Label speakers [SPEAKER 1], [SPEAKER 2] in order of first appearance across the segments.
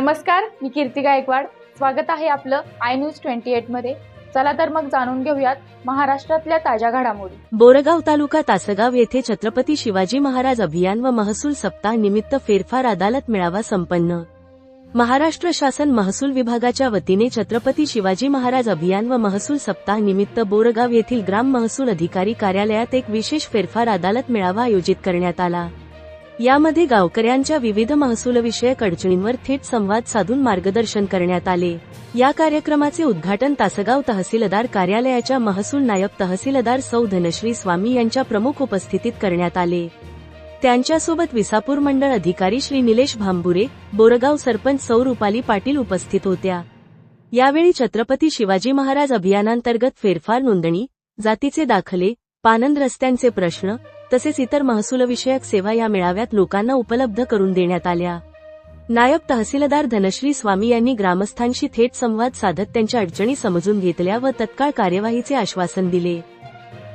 [SPEAKER 1] नमस्कार मी कीर्ती गायकवाड. स्वागत आहे आपलं आय न्यूज ट्वेंटी एटमध्ये. चला तर मग जाणून घेऊयात महाराष्ट्रातल्या ताज्या घडामोडी.
[SPEAKER 2] बोरगाव तालुका तासगाव येथे छत्रपती शिवाजी महाराज अभियान व महसूल सप्ताह निमित्त फेरफार अदालत मेळावा संपन्न. महाराष्ट्र शासन महसूल विभागाच्या वतीने छत्रपती शिवाजी महाराज अभियान व महसूल सप्ताह निमित्त बोरगाव येथील ग्राम महसूल अधिकारी कार्यालयात एक विशेष फेरफार अदालत मेळावा आयोजित करण्यात आला. यामध्ये गावकऱ्यांच्या विविध महसूलविषयक अडचणींवर थेट संवाद साधून मार्गदर्शन करण्यात आले. या कार्यक्रमाचे उद्घाटन तासगाव तहसीलदार कार्यालयाच्या महसूल नायब तहसीलदार सौ धनश्री स्वामी यांच्या प्रमुख उपस्थितीत करण्यात आले. त्यांच्यासोबत विसापूर मंडळ अधिकारी श्री निलेश भांबुरे बोरगाव सरपंच सौ रुपाली पाटील उपस्थित होत्या. यावेळी छत्रपती शिवाजी महाराज अभियानांतर्गत फेरफार नोंदणी जातीचे दाखले पानंद रस्त्यांचे प्रश्न तसेच इतर महसूलविषयक सेवा या मेळाव्यात लोकांना उपलब्ध करून देण्यात आल्या. नायब तहसीलदार धनश्री स्वामी यांनी ग्रामस्थांशी थेट संवाद साधत त्यांच्या अडचणी समजून घेतल्या व तत्काळ कार्यवाहीचे आश्वासन दिले.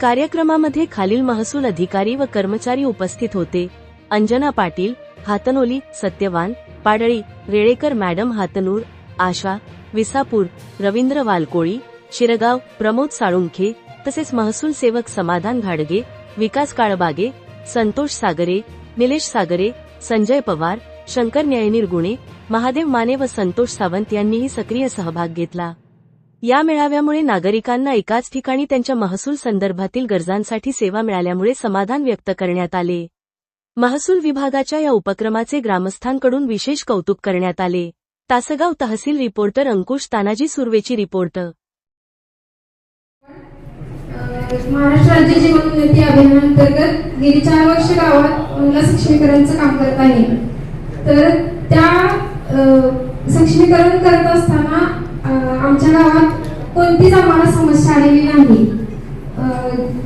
[SPEAKER 2] कार्यक्रमामध्ये खालील महसूल अधिकारी व कर्मचारी उपस्थित होते. अंजना पाटील हातनोली सत्यवान पाडळी रेळेकर मॅडम हातनूर आशा विसापूर रवींद्र वालकोळी शिरगाव प्रमोद साळुंखे तसेच महसूल सेवक समाधान घाडगे विकास काळबागे संतोष सागरे निलेश सागरे संजय पवार शंकर न्यायनिर्गुणे महादेव माने व संतोष सावंत यांनीही सक्रिय सहभाग घेतला. या मेळाव्यामुळे नागरिकांना एकाच ठिकाणी त्यांच्या महसूल संदर्भातील गरजांसाठी सेवा मिळाल्यामुळे समाधान व्यक्त करण्यात आले. महसूल विभागाच्या या उपक्रमाचे ग्रामस्थांकडून विशेष कौतुक करण्यात आले. तासगाव तहसील रिपोर्टर अंकुश तानाजी सुर्वेची रिपोर्ट
[SPEAKER 3] महाराष्ट्र राज्य जीवन उन्नती अभियानांतर्गत गेली चार वर्ष गावात महिला सक्षमीकरणाचं काम करत आहे. तर त्या सक्षमीकरण करत असताना आमच्या गावात कोणतीच आम्हाला समस्या आलेली नाही.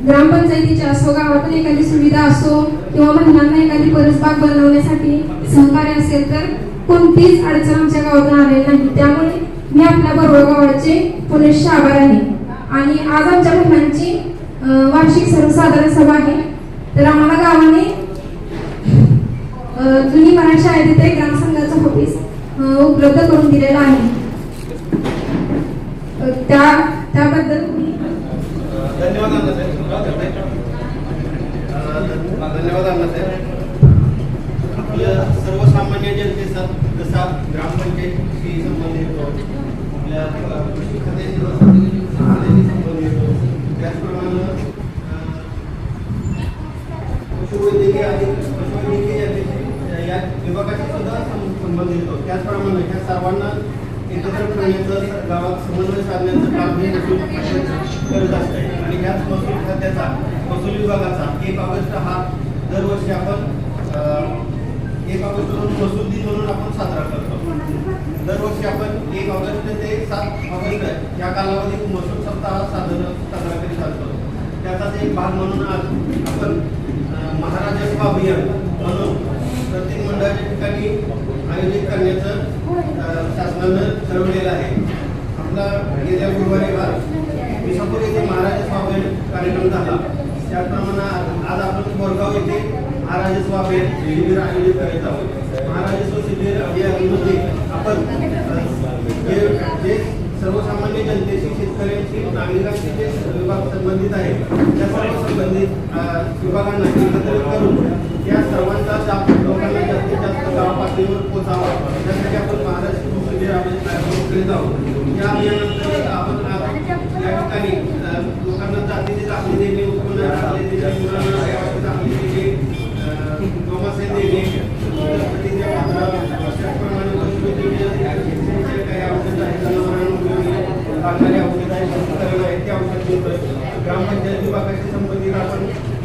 [SPEAKER 3] ग्रामपंचायतीच्या असो गावातून एखादी सुविधा असो किंवा महिलांना एखादी परसबाग बनवण्यासाठी सहकार्य असेल तर कोणतीच अडचण आमच्या गावातून आलेली नाही. त्यामुळे मी आपल्या बरोबर गावाचे पुनश्च आभार आहे. आणि आज आमच्या महिलांची वार्षिक सर्वसाधारण सभा आहे. तर आम्हाला गावाने जुनी मराठी शाळेत तिथे ग्रामसंघाचं ऑफिस उपलब्ध करून दिलेलं आहे. त्या त्याबद्दल
[SPEAKER 4] धन्यवाद अण्णासाहेब. धन्यवाद आपल्या सर्वसामान्य जनतेचा जसा ग्रामपंचायतीशी संबंधित आपल्या कृषी खात्याशी त्याचप्रमाणे ह्या सर्वांना एकत्र करण्याचं गावात समन्वय साधण्याचं काम हे महसूल करत असते. आणि ह्याच महसूल खात्याचा महसूल विभागाचा एक ऑगस्ट हा दरवर्षी आपण एक ऑगस्ट म्हणून महसूल दिन म्हणून आपण साजरा करतो. दरवर्षी आपण एक ऑगस्ट ते सात ऑगस्ट या कालावधीत महसूल सप्ताह साजरा साजरा करीत असतो. त्याचाच एक भाग म्हणून आज आपण महाराजस्व अभियान म्हणून प्रत्येक मंडळाच्या ठिकाणी आयोजित करण्याचं शासनानं ठरवलेलं आहे. आपला गेल्या गुरुवारी आज विसापूर येथे महाराज अभियान कार्यक्रम झाला. त्याचप्रमाणे आज- आज आपण बोरगाव येथे महाराज अभियान शिबिर आयोजित करीत आहोत. महाराजस्व शिबिर अभियानामध्ये आपण जे सर्वसामान्य जनतेशी शेतकऱ्यांशी नागरिकांशी जे विभाग संबंधित आहे त्या सर्व संबंधित विभागांना एकत्रित करून या सर्वांचा लाभ लोकांना जास्तीत जास्त गाव पातळीवर पोचावा. त्यासाठी आपण करीत आहोत या अभियानात आपण या ठिकाणी लोकांना जातीची चाकरी देणे उत्पन्न चाकरी देणे मुलांना देणे गोमासे देणे त्याचप्रमाणे काही औषध आहेत औषध आहेत ते औषध ग्रामपंचायत विभागाशी संबंधित आपण